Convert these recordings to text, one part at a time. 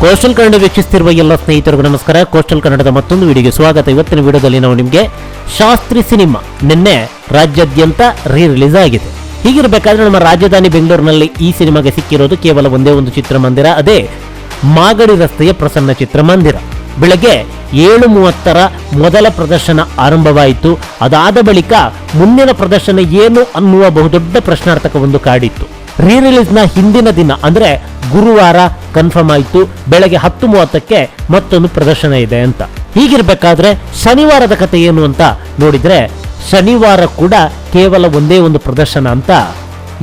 Coastal Kannada ವೀಕ್ಷಿಸುತ್ತಿರುವ ಎಲ್ಲ ಸ್ನೇಹಿತರಿಗೂ ನಮಸ್ಕಾರ. ಕೋಸ್ಟಲ್ ಕನ್ನಡದ ಮತ್ತೊಂದು ವಿಡಿಯೋಗೆ ಸ್ವಾಗತ. ಇವತ್ತಿನ ವಿಡಿಯೋದಲ್ಲಿ ನಾವು ನಿಮಗೆ ಶಾಸ್ತ್ರಿ ಸಿನಿಮಾ ನಿನ್ನೆ ರಾಜ್ಯಾದ್ಯಂತ ರೀ ರಿಲೀಸ್ ಆಗಿದೆ. ಹೀಗಿರಬೇಕಾದ್ರೆ ನಮ್ಮ ರಾಜಧಾನಿ ಬೆಂಗಳೂರಿನಲ್ಲಿ ಈ ಸಿನಿಮಾಗೆ ಸಿಕ್ಕಿರೋದು ಕೇವಲ ಒಂದೇ ಒಂದು ಚಿತ್ರಮಂದಿರ, ಅದೇ ಮಾಗಡಿ ರಸ್ತೆಯ ಪ್ರಸನ್ನ ಚಿತ್ರಮಂದಿರ. ಬೆಳಗ್ಗೆ ಏಳು ಮೂವತ್ತರ ಮೊದಲ ಪ್ರದರ್ಶನ ಆರಂಭವಾಯಿತು. ಅದಾದ ಬಳಿಕ ಮುಂದಿನ ಪ್ರದರ್ಶನ ಏನು ಅನ್ನುವ ಬಹುದೊಡ್ಡ ಪ್ರಶ್ನಾರ್ಥಕ ಒಂದು ಕಾಡಿತ್ತು. ರೀ ರಿಲೀಸ್ನ ಹಿಂದಿನ ದಿನ, ಅಂದರೆ ಗುರುವಾರ ಕನ್ಫರ್ಮ್ ಆಯಿತು, ಬೆಳಗ್ಗೆ ಹತ್ತು ಮೂವತ್ತಕ್ಕೆ ಮತ್ತೊಂದು ಪ್ರದರ್ಶನ ಇದೆ ಅಂತ. ಹೀಗಿರಬೇಕಾದ್ರೆ ಶನಿವಾರದ ಕತೆ ಏನು ಅಂತ ನೋಡಿದ್ರೆ, ಶನಿವಾರ ಕೂಡ ಕೇವಲ ಒಂದೇ ಒಂದು ಪ್ರದರ್ಶನ ಅಂತ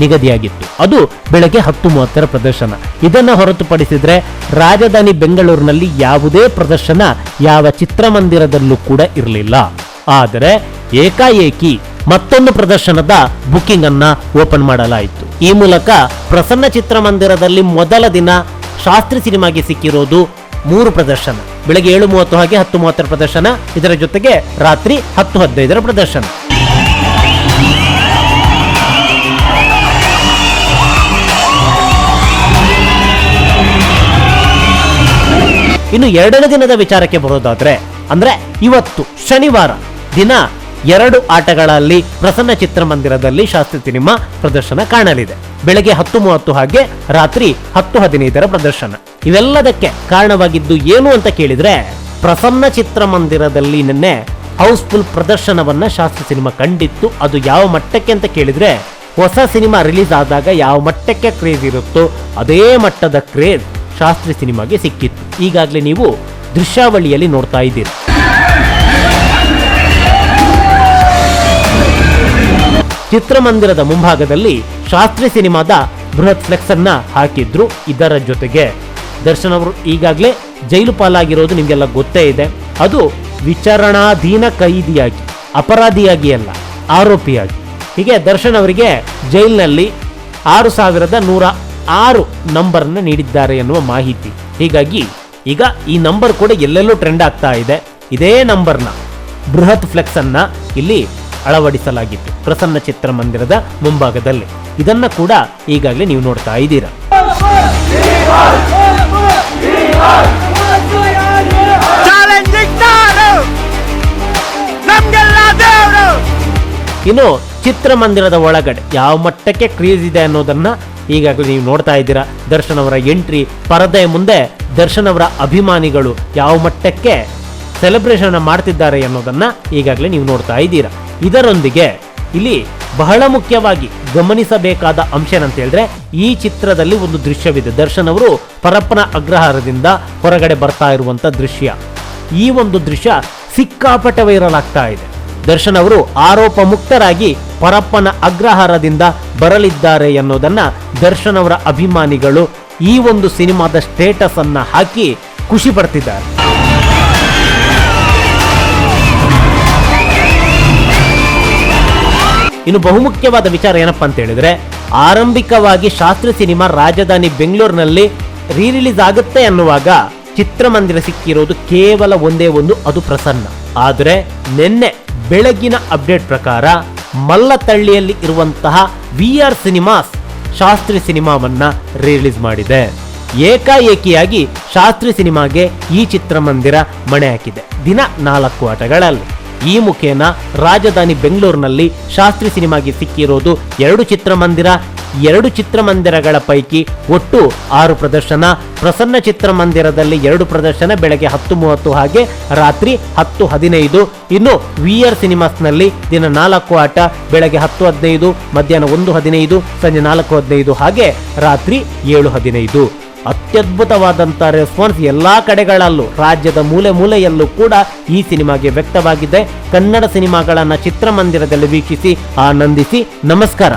ನಿಗದಿಯಾಗಿತ್ತು. ಅದು ಬೆಳಗ್ಗೆ ಹತ್ತು ಮೂವತ್ತರ ಪ್ರದರ್ಶನ. ಇದನ್ನು ಹೊರತುಪಡಿಸಿದ್ರೆ ರಾಜಧಾನಿ ಬೆಂಗಳೂರಿನಲ್ಲಿ ಯಾವುದೇ ಪ್ರದರ್ಶನ ಯಾವ ಚಿತ್ರಮಂದಿರದಲ್ಲೂ ಕೂಡ ಇರಲಿಲ್ಲ. ಆದರೆ ಏಕಾಏಕಿ ಮತ್ತೊಂದು ಪ್ರದರ್ಶನದ ಬುಕಿಂಗ್ ಅನ್ನ ಓಪನ್ ಮಾಡಲಾಯಿತು. ಈ ಮೂಲಕ ಪ್ರಸನ್ನ ಚಿತ್ರಮಂದಿರದಲ್ಲಿ ಮೊದಲ ದಿನ ಶಾಸ್ತ್ರಿ ಸಿನಿಮಾಗೆ ಸಿಕ್ಕಿರೋದು ಮೂರು ಪ್ರದರ್ಶನ. ಬೆಳಗ್ಗೆ ಏಳು ಮೂವತ್ತು ಹಾಗೆ ಹತ್ತು ಮೂವತ್ತರ ಪ್ರದರ್ಶನ. ಇದರ ಜೊತೆಗೆ ರಾತ್ರಿ ಹತ್ತು ಹದಿನೈದರ ಪ್ರದರ್ಶನ. ಇನ್ನು ಎರಡನೇ ದಿನದ ವಿಚಾರಕ್ಕೆ ಬರೋದಾದ್ರೆ, ಅಂದ್ರೆ ಇವತ್ತು ಶನಿವಾರ ದಿನ ಎರಡು ಆಟಗಳಲ್ಲಿ ಪ್ರಸನ್ನ ಚಿತ್ರಮಂದಿರದಲ್ಲಿ ಶಾಸ್ತ್ರಿ ಸಿನಿಮಾ ಪ್ರದರ್ಶನ ಕಾಣಲಿದೆ. ಬೆಳಗ್ಗೆ ಹತ್ತು ಮೂವತ್ತು ಹಾಗೆ ರಾತ್ರಿ ಹತ್ತು ಹದಿನೈದರ ಪ್ರದರ್ಶನ. ಇವೆಲ್ಲದಕ್ಕೆ ಕಾರಣವಾಗಿದ್ದು ಏನು ಅಂತ ಕೇಳಿದ್ರೆ, ಪ್ರಸನ್ನ ಚಿತ್ರಮಂದಿರದಲ್ಲಿ ನಿನ್ನೆ ಹೌಸ್ಫುಲ್ ಪ್ರದರ್ಶನವನ್ನ ಶಾಸ್ತ್ರಿ ಸಿನಿಮಾ ಕಂಡಿತ್ತು. ಅದು ಯಾವ ಮಟ್ಟಕ್ಕೆ ಅಂತ ಕೇಳಿದ್ರೆ, ಹೊಸ ಸಿನಿಮಾ ರಿಲೀಸ್ ಆದಾಗ ಯಾವ ಮಟ್ಟಕ್ಕೆ ಕ್ರೇಜ್ ಇರುತ್ತೋ ಅದೇ ಮಟ್ಟದ ಕ್ರೇಜ್ ಶಾಸ್ತ್ರಿ ಸಿನಿಮಾಗೆ ಸಿಕ್ಕಿತ್ತು. ಈಗಾಗಲೇ ನೀವು ದೃಶ್ಯಾವಳಿಯಲ್ಲಿ ನೋಡ್ತಾ ಇದ್ದೀರಿ. ಚಿತ್ರಮಂದಿರದ ಮುಂಭಾಗದಲ್ಲಿ ಶಾಸ್ತ್ರಿ ಸಿನಿಮಾದ ಬೃಹತ್ ಫ್ಲೆಕ್ಸ್ ಅನ್ನ ಹಾಕಿದ್ರು ಇದರ ಜೊತೆಗೆ. ದರ್ಶನ್ ಅವರು ಈಗಾಗಲೇ ಜೈಲು ಪಾಲಾಗಿರೋದು ನಿಮಗೆಲ್ಲ ಗೊತ್ತೇ ಇದೆ. ಅದು ವಿಚಾರಣಾಧೀನ ಕೈದಿಯಾಗಿ, ಅಪರಾಧಿಯಾಗಿ ಅಲ್ಲ, ಆರೋಪಿಯಾಗಿ. ಹೀಗೆ ದರ್ಶನ್ ಅವರಿಗೆ ಜೈಲಿನಲ್ಲಿ ಆರು ಸಾವಿರದ ನೂರ ಆರು ನಂಬರ್ನ ನೀಡಿದ್ದಾರೆ ಎನ್ನುವ ಮಾಹಿತಿ. ಹೀಗಾಗಿ ಈಗ ಈ ನಂಬರ್ ಕೂಡ ಎಲ್ಲೆಲ್ಲೂ ಟ್ರೆಂಡ್ ಆಗ್ತಾ ಇದೆ. ಇದೇ ನಂಬರ್ನ ಬೃಹತ್ ಫ್ಲೆಕ್ಸ್ ಅನ್ನ ಇಲ್ಲಿ ಅಳವಡಿಸಲಾಗಿತ್ತು. ಪ್ರಸನ್ನ ಚಿತ್ರಮಂದಿರದ ಮುಂಭಾಗದಲ್ಲಿ. ಇದನ್ನ ಕೂಡ ಈಗಾಗಲೇ ನೀವು ನೋಡ್ತಾ ಇದ್ದೀರಾ. ಇನ್ನು ಚಿತ್ರಮಂದಿರದ ಒಳಗಡೆ ಯಾವ ಮಟ್ಟಕ್ಕೆ ಕ್ರೇಜ್ ಇದೆ ಅನ್ನೋದನ್ನ ಈಗಾಗಲೇ ನೀವು ನೋಡ್ತಾ ಇದ್ದೀರಾ. ದರ್ಶನ್ ಅವರ ಎಂಟ್ರಿ ಪರದೆಯ ಮುಂದೆ ದರ್ಶನ್ ಅವರ ಅಭಿಮಾನಿಗಳು ಯಾವ ಮಟ್ಟಕ್ಕೆ ಸೆಲೆಬ್ರೇಷನ್ ಮಾಡ್ತಿದ್ದಾರೆ ಅನ್ನೋದನ್ನ ಈಗಾಗಲೇ ನೀವು ನೋಡ್ತಾ ಇದ್ದೀರಾ. ಇದರೊಂದಿಗೆ ಇಲ್ಲಿ ಬಹಳ ಮುಖ್ಯವಾಗಿ ಗಮನಿಸಬೇಕಾದ ಅಂಶ ಏನಂತ ಹೇಳಿದ್ರೆ ಈ ಚಿತ್ರದಲ್ಲಿ ಒಂದು ದೃಶ್ಯವಿದೆ. ದರ್ಶನ್ ಅವರು ಪರಪ್ಪನ ಅಗ್ರಹಾರದಿಂದ ಹೊರಗಡೆ ಬರ್ತಾ ಇರುವಂತ ದೃಶ್ಯ. ಈ ಒಂದು ದೃಶ್ಯ ಸಿಕ್ಕಾಪಟ್ಟೆ ವೈರಲ್ ಆಗ್ತಾ ಇದೆ. ದರ್ಶನ್ ಅವರು ಆರೋಪ ಮುಕ್ತರಾಗಿ ಪರಪ್ಪನ ಅಗ್ರಹಾರದಿಂದ ಬರಲಿದ್ದಾರೆ ಎನ್ನುವುದನ್ನ ದರ್ಶನ್ ಅವರ ಅಭಿಮಾನಿಗಳು ಈ ಒಂದು ಸಿನಿಮಾದ ಸ್ಟೇಟಸ್ ಅನ್ನ ಹಾಕಿ ಖುಷಿ ಪಡ್ತಿದ್ದಾರೆ. ಇನ್ನು ಬಹುಮುಖ್ಯವಾದ ವಿಚಾರ ಏನಪ್ಪ ಅಂತ ಹೇಳಿದ್ರೆ, ಆರಂಭಿಕವಾಗಿ ಶಾಸ್ತ್ರ ಸಿನಿಮಾ ರಾಜಧಾನಿ ಬೆಂಗಳೂರಿನಲ್ಲಿ ರೀ ರಿಲೀಸ್ ಆಗುತ್ತೆ ಅನ್ನುವಾಗ ಚಿತ್ರಮಂದಿರ ಸಿಕ್ಕಿರೋದು ಕೇವಲ ಒಂದೇ ಒಂದು, ಅದು ಪ್ರಸನ್ನ. ಆದರೆ ನಿನ್ನೆ ಬೆಳಗಿನ ಅಪ್ಡೇಟ್ ಪ್ರಕಾರ ಮಲ್ಲತಳ್ಳಿಯಲ್ಲಿ ಇರುವಂತಹ ವಿ ಆರ್ ಸಿನಿಮಾಸ್ ಶಾಸ್ತ್ರಿ ಸಿನಿಮಾವನ್ನ ರಿಲೀಸ್ ಮಾಡಿದೆ. ಏಕಾಏಕಿಯಾಗಿ ಶಾಸ್ತ್ರಿ ಸಿನಿಮಾಗೆ ಈ ಚಿತ್ರಮಂದಿರ ಮಣೆ ಹಾಕಿದೆ. ದಿನ ನಾಲ್ಕು ಆಟಗಳಲ್ಲಿ. ಈ ಮುಖೇನ ರಾಜಧಾನಿ ಬೆಂಗಳೂರಿನಲ್ಲಿ ಶಾಸ್ತ್ರಿ ಸಿನಿಮಾಗೆ ಸಿಕ್ಕಿರೋದು ಎರಡು ಚಿತ್ರಮಂದಿರ, ಎರಡು ಚಿತ್ರಮಂದಿರಗಳ ಪೈಕಿ ಒಟ್ಟು ಆರು ಪ್ರದರ್ಶನ. ಪ್ರಸನ್ನ ಚಿತ್ರಮಂದಿರದಲ್ಲಿ ಎರಡು ಪ್ರದರ್ಶನ, ಬೆಳಗ್ಗೆ ಹತ್ತು ಮೂವತ್ತು ಹಾಗೆ ರಾತ್ರಿ ಹತ್ತು ಹದಿನೈದು. ಇನ್ನು ವಿ ಆರ್ ಸಿನಿಮಾಸ್ನಲ್ಲಿ ದಿನ ನಾಲ್ಕು ಆಟ, ಬೆಳಗ್ಗೆ ಹತ್ತು ಹದಿನೈದು, ಮಧ್ಯಾಹ್ನ ಒಂದು ಹದಿನೈದು, ಸಂಜೆ ನಾಲ್ಕು ಹದಿನೈದು ಹಾಗೆ ರಾತ್ರಿ ಏಳು ಹದಿನೈದು. ಅತ್ಯದ್ಭುತವಾದಂಥ ರೆಸ್ಪಾನ್ಸ್ ಎಲ್ಲಾ ಕಡೆಗಳಲ್ಲೂ, ರಾಜ್ಯದ ಮೂಲೆ ಮೂಲೆಯಲ್ಲೂ ಕೂಡ ಈ ಸಿನಿಮಾಗೆ ವ್ಯಕ್ತವಾಗಿದೆ. ಕನ್ನಡ ಸಿನಿಮಾಗಳನ್ನು ಚಿತ್ರಮಂದಿರದಲ್ಲಿ ವೀಕ್ಷಿಸಿ ಆನಂದಿಸಿ ನಮಸ್ಕಾರ.